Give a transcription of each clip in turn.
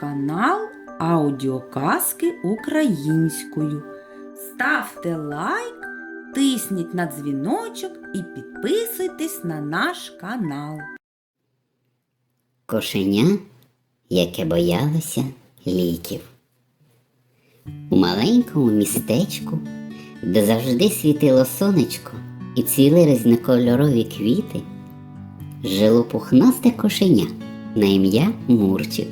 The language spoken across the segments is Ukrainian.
канал Аудіоказки українською. Ставте лайк, тисніть на дзвіночок і підписуйтесь на наш канал. Кошеня, яке боялося ліків. У маленькому містечку, де завжди світило сонечко і цвіли різнокольорові квіти, жило пухнасте кошеня на ім'я Мурчик.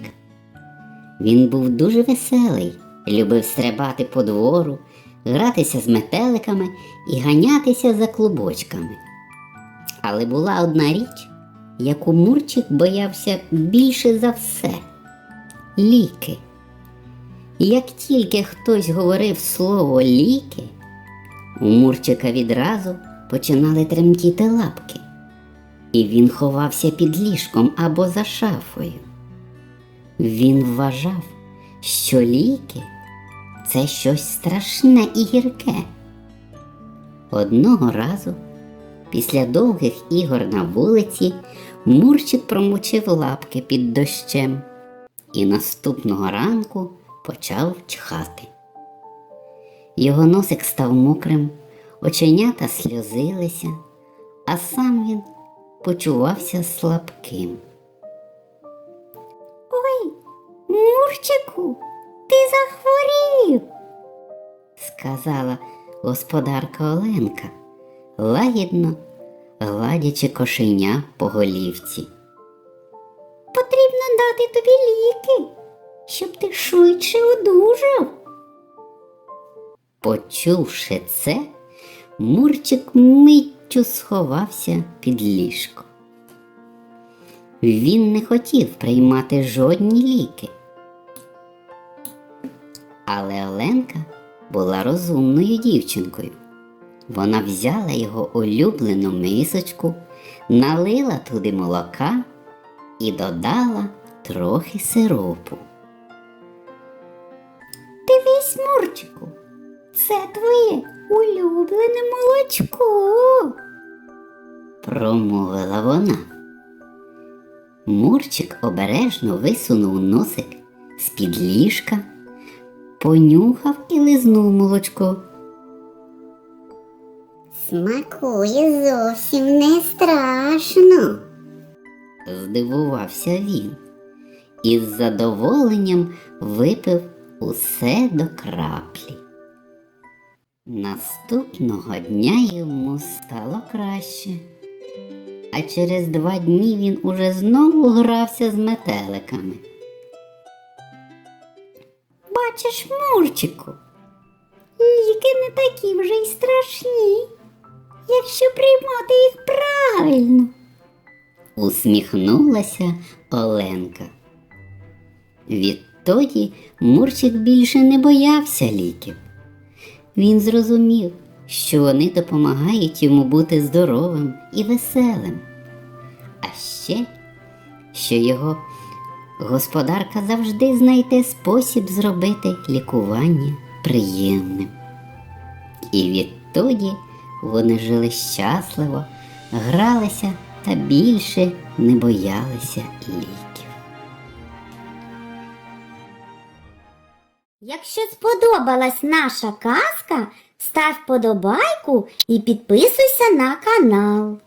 Він був дуже веселий, любив стрибати по двору, гратися з метеликами і ганятися за клубочками. Але була одна річ, яку Мурчик боявся більше за все ліки. Як тільки хтось говорив слово ліки, у Мурчика відразу починали тремтіти лапки, і він ховався під ліжком або за шафою. Він вважав, що ліки це щось страшне і гірке. Одного разу Після довгих ігор на вулиці Мурчик промочив лапки під дощем і наступного ранку почав чхати. Його носик став мокрим, оченята сльозилися, а сам він почувався слабким. Мурчику, ти захворів, сказала господарка Оленка лагідно гладячи кошеня по голівці. Потрібно дати тобі ліки, щоб ти швидше одужав. Почувши це, Мурчик миттю сховався під ліжко. Він не хотів приймати жодні ліки. Але Оленка була розумною дівчинкою. Вона взяла його улюблену мисочку, налила туди молока і додала трохи сиропу. Дивись, Мурчику, це твоє улюблене молочко, промовила вона. Мурчик обережно висунув носик з-під ліжка, понюхав і лизнув молочко. Смакує зовсім не страшно, здивувався він і з задоволенням випив усе до краплі. Наступного дня йому стало краще, а через два дні він уже знову грався з метеликами. Бачиш, Мурчику, ліки не такі вже й страшні якщо приймати їх правильно. Усміхнулася Оленка. Відтоді Мурчик більше не боявся ліків. Він зрозумів, що вони допомагають йому бути здоровим і веселим. А ще, що його господарка завжди знайде спосіб зробити лікування приємним. І відтоді вони жили щасливо, гралися та більше не боялися ліків. Якщо сподобалась наша казка, став подобайку і підписуйся на канал.